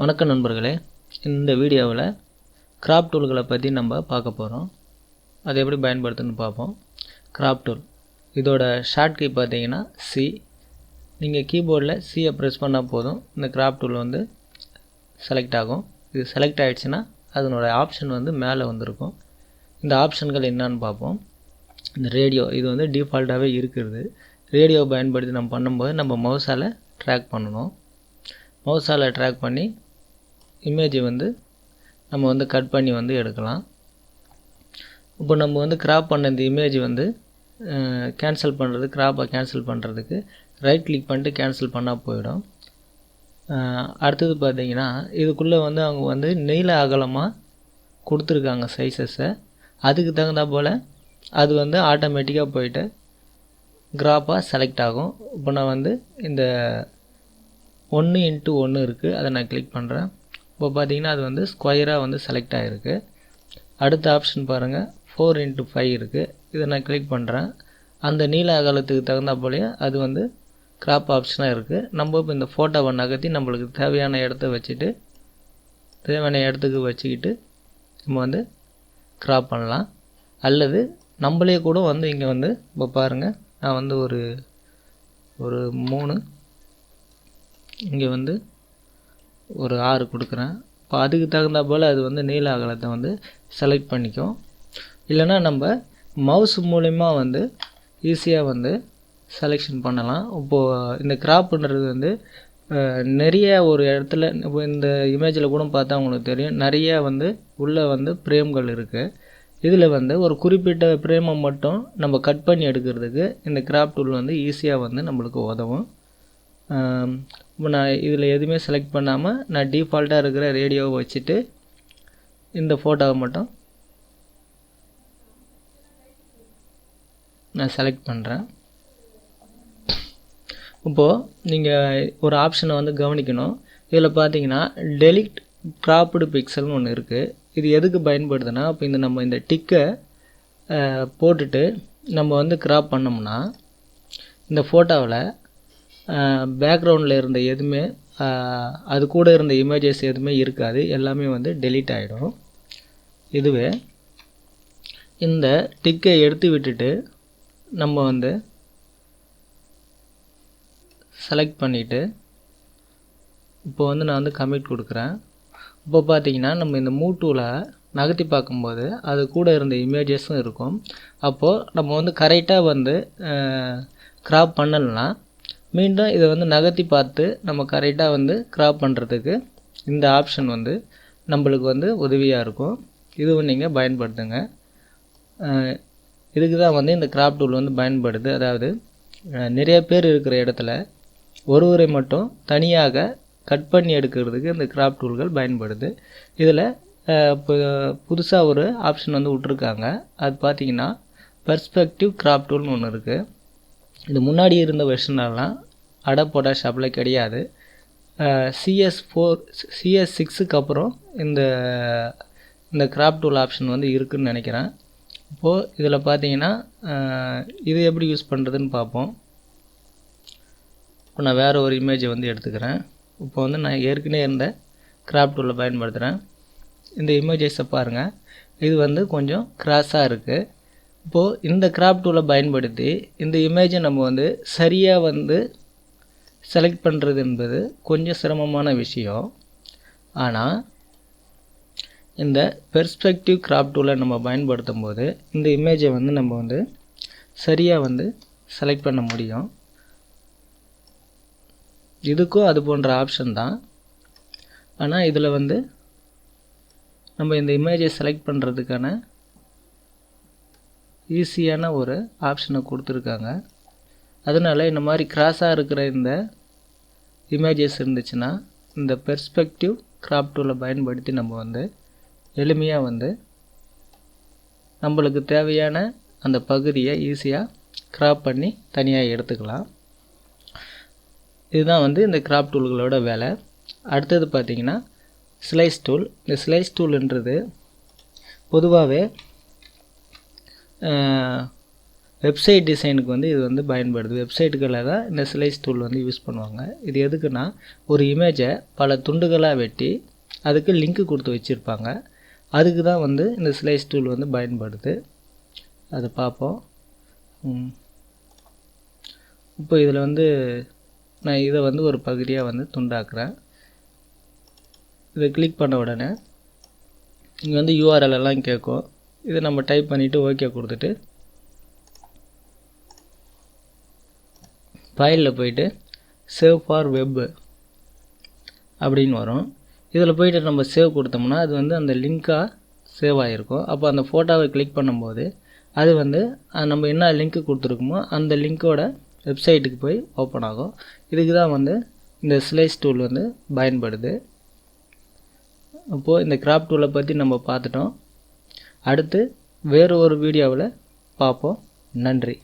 வணக்கம் நண்பர்களே. இந்த வீடியோவில் கிராப் டூல்களை பற்றி நம்ம பார்க்க போகிறோம் அதை எப்படி பயன்படுத்துன்னு பார்ப்போம். கிராப் டூல் இதோட ஷார்ட் கீ பார்த்தீங்கன்னா சி நீங்கள் கீபோர்டில் சியை ப்ரெஸ் பண்ணால் போதும். இந்த கிராப் டூல் வந்து செலக்ட் ஆகும். இது செலக்ட் ஆகிடுச்சுன்னா அதனோட ஆப்ஷன் வந்து மேலே வந்திருக்கும். இந்த ஆப்ஷன்கள் என்னன்னு பார்ப்போம். இந்த ரேடியோ இது வந்து டிஃபால்ட்டாகவே இருக்கிறது. ரேடியோ பயன்படுத்தி நம்ம பண்ணும்போது நம்ம மவுஸால் ட்ராக் பண்ணணும். மவுஸால் ட்ராக் பண்ணி இமேஜை வந்து நம்ம வந்து கட் பண்ணி வந்து எடுக்கலாம். இப்போ நம்ம வந்து கிராப் பண்ண இந்த இமேஜ் வந்து கேன்சல் பண்ணுறது கிராப்பை கேன்சல் பண்ணுறதுக்கு ரைட் கிளிக் பண்ணிட்டு கேன்சல் பண்ணால் போயிடும். அடுத்தது பார்த்தீங்கன்னா இதுக்குள்ளே வந்து அவங்க வந்து நீள அகலமாக கொடுத்துருக்காங்க சைஸஸை அதுக்கு தகுந்தா போல் அது வந்து ஆட்டோமேட்டிக்காக போயிட்டு கிராப்பாக செலக்ட் ஆகும். இப்போ நான் வந்து இந்த ஒன்று இன்ட்டு ஒன்று இருக்குது அதை நான் கிளிக் பண்ணுறேன் இப்போ பார்த்தீங்கன்னா அது வந்து ஸ்கொயராக வந்து செலக்ட் ஆகிருக்கு அடுத்த ஆப்ஷன் பாருங்கள் ஃபோர் இன்ட்டு ஃபைவ் இருக்குது இதை நான் கிளிக் பண்ணுறேன் அந்த நீல அகலத்துக்கு தகுந்தா போலேயே அது வந்து கிராப் ஆப்ஷனாக இருக்குது நம்ம இப்போ இந்த ஃபோட்டோவை நகர்த்தி நம்மளுக்கு தேவையான இடத்த வச்சுட்டு தேவையான இடத்துக்கு வச்சுக்கிட்டு நம்ம வந்து கிராப் பண்ணலாம். அல்லது நம்மளே கூட வந்து இங்கே வந்து இப்போ பாருங்கள் நான் வந்து ஒரு ஒரு மூணு இங்கே வந்து ஒரு ஆறு கொடுக்குறேன். இப்போ அதுக்கு தகுந்தா போல் அது வந்து நீல அகலத்தை வந்து செலக்ட் பண்ணிக்கும். இல்லைன்னா நம்ம மவுஸ் மூலிமா வந்து ஈஸியாக வந்து செலெக்ஷன் பண்ணலாம். இப்போது இந்த கிராப்புன்றது வந்து நிறைய ஒரு இடத்துல இப்போ இந்த இமேஜில் கூட பார்த்தா உங்களுக்கு தெரியும். நிறைய வந்து உள்ளே வந்து பிரேம்கள் இருக்குது இதில் வந்து ஒரு குறிப்பிட்ட பிரேமை மட்டும் நம்ம கட் பண்ணி எடுக்கிறதுக்கு இந்த கிராப் டூல் வந்து ஈஸியாக வந்து நம்மளுக்கு உதவும். நான் இதில் எதுவுமே செலக்ட் பண்ணாமல் நான் டிஃபால்ட்டாக இருக்கிற ரேடியோவை வச்சுட்டு இந்த ஃபோட்டோவை மட்டும் நான் செலக்ட் பண்ணுறேன் இப்போது நீங்கள் ஒரு ஆப்ஷனை வந்து கவனிக்கணும். இதில் பார்த்தீங்கன்னா டெலிட் க்ராப்டு பிக்சல்னு ஒன்று இருக்குது இது எதுக்கு பயன்படுதுன்னா இப்போ இந்த நம்ம இந்த டிக்கை போட்டுட்டு நம்ம வந்து கிராப் பண்ணோம்னா இந்த ஃபோட்டோவில் பேக்ரவுண்டில் இருந்த எதுவுமே அது கூட இருந்த இமேஜஸ் எதுவுமே இருக்காது. எல்லாமே வந்து டெலீட் ஆகிடும் இதுவே இந்த டிக்கை எடுத்து விட்டுட்டு நம்ம வந்து செலக்ட் பண்ணிவிட்டு இப்போ வந்து நான் வந்து கமிட் கொடுக்குறேன். இப்போ பார்த்தீங்கன்னா நம்ம இந்த மூட்டூவில் நகர்த்தி பார்க்கும்போது அது கூட இருந்த இமேஜஸும் இருக்கும். அப்போது நம்ம வந்து கரெக்டாக வந்து க்ராப் பண்ணலைன்னா மீண்டும் இதை வந்து நகர்த்தி பார்த்து நம்ம கரெக்டாக வந்து க்ராப் பண்ணுறதுக்கு இந்த ஆப்ஷன் வந்து நம்மளுக்கு வந்து உதவியாக இருக்கும். இதுவும் நீங்கள் பயன்படுத்துங்க. இதுக்கு தான் வந்து இந்த கிராப் டூல் வந்து பயன்படுது. அதாவது நிறைய பேர் இருக்கிற இடத்துல ஒருவரை மட்டும் தனியாக கட் பண்ணி எடுக்கிறதுக்கு இந்த கிராப் டூல்கள் பயன்படுது. இதில் இப்போ புதுசாக ஒரு ஆப்ஷன் வந்து விட்ருக்காங்க அது பார்த்தீங்கன்னா பெர்ஸ்பெக்டிவ் கிராப் டூல்னு ஒன்று இருக்குது இது முன்னாடி இருந்த வெர்ஷனெல்லாம் அடப்போட ஷாப்பில் கிடையாது. சிஎஸ் ஃபோர் சிஎஸ் சிக்ஸுக்கு அப்புறம் இந்த இந்த கிராப் டூல் ஆப்ஷன் வந்து இருக்குதுன்னு நினைக்கிறேன். இப்போது இதில் பார்த்தீங்கன்னா இது எப்படி யூஸ் பண்ணுறதுன்னு பார்ப்போம் இப்போ நான் வேறு ஒரு இமேஜை வந்து எடுத்துக்கிறேன். இப்போ வந்து நான் ஏற்கனவே இருந்த கிராப் டூலில் பயன்படுத்துகிறேன் இந்த இமேஜஸை பாருங்கள் இது வந்து கொஞ்சம் கிராஸாக இருக்குது இப்போது இந்த கிராப் டூலை பயன்படுத்தி இந்த இமேஜை நம்ம வந்து சரியாக வந்து செலக்ட் பண்ணுறது என்பது கொஞ்சம் சிரமமான விஷயம். ஆனால் இந்த பெர்ஸ்பெக்டிவ் கிராப் டூலை நம்ம பயன்படுத்தும் போது இந்த இமேஜை வந்து நம்ம வந்து சரியாக வந்து செலக்ட் பண்ண முடியும். இதுக்கும் அது போன்ற ஆப்ஷன் தான். ஆனால் இதில் வந்து நம்ம இந்த இமேஜை செலக்ட் பண்ணுறதுக்கான ஈஸியான ஒரு ஆப்ஷனை கொடுத்துருக்காங்க. அதனால் இந்த மாதிரி கிராஸாக இருக்கிற இந்த இமேஜஸ் இருந்துச்சுன்னா இந்த பெர்ஸ்பெக்டிவ் கிராப் டூலை பயன்படுத்தி நம்ம வந்து எளிமையாக வந்து நம்மளுக்கு தேவையான அந்த பகுதியை ஈஸியாக கிராப் பண்ணி தனியாக எடுத்துக்கலாம். இதுதான் வந்து இந்த கிராப் டூல்களோட வேலை. அடுத்தது பார்த்திங்கன்னா ஸ்லைஸ் டூல் இந்த ஸ்லைஸ் டூல்ன்றது பொதுவாகவே வெப்சைட் டிசைனுக்கு வந்து இது வந்து பயன்படுது. வெப்சைட்டுகளில் தான் இந்த ஸ்லைஸ் டூல் வந்து யூஸ் பண்ணுவாங்க. இது எதுக்குன்னா ஒரு இமேஜை பல துண்டுகளாக வெட்டி அதுக்கு லிங்க்கு கொடுத்து வச்சுருப்பாங்க. அதுக்கு தான் வந்து இந்த ஸ்லைஸ் டூல் வந்து பயன்படுது. அதை பார்ப்போம். இப்போ இதில் வந்து நான் இதை வந்து ஒரு பகுதியாக வந்து துண்டாக்குறேன். இதை கிளிக் பண்ண உடனே இங்கே வந்து யூஆர்எல் எல்லாம் கேட்கும். இதை நம்ம டைப் பண்ணிவிட்டு ஓகே கொடுத்துட்டு ஃபைலில் போயிட்டு சேவ் ஃபார் வெப்பு அப்படின்னு வரும். இதில் போயிட்டு நம்ம சேவ் கொடுத்தோம்னா அது வந்து அந்த லிங்காக சேவ் ஆகிருக்கும் அப்போ அந்த ஃபோட்டோவை கிளிக் பண்ணும்போது அது வந்து நம்ம என்ன லிங்க்கு கொடுத்துருக்கோமோ அந்த லிங்க்கோட வெப்சைட்டுக்கு போய் ஓப்பன் ஆகும். இதுக்கு தான் வந்து இந்த ஸ்லைஸ் டூல் வந்து பயன்படுது. அப்போது இந்த கிராப் டூலை பற்றி நம்ம பார்த்துட்டோம். அடுத்து வேறு ஒரு வீடியோவில் பார்ப்போம். நன்றி.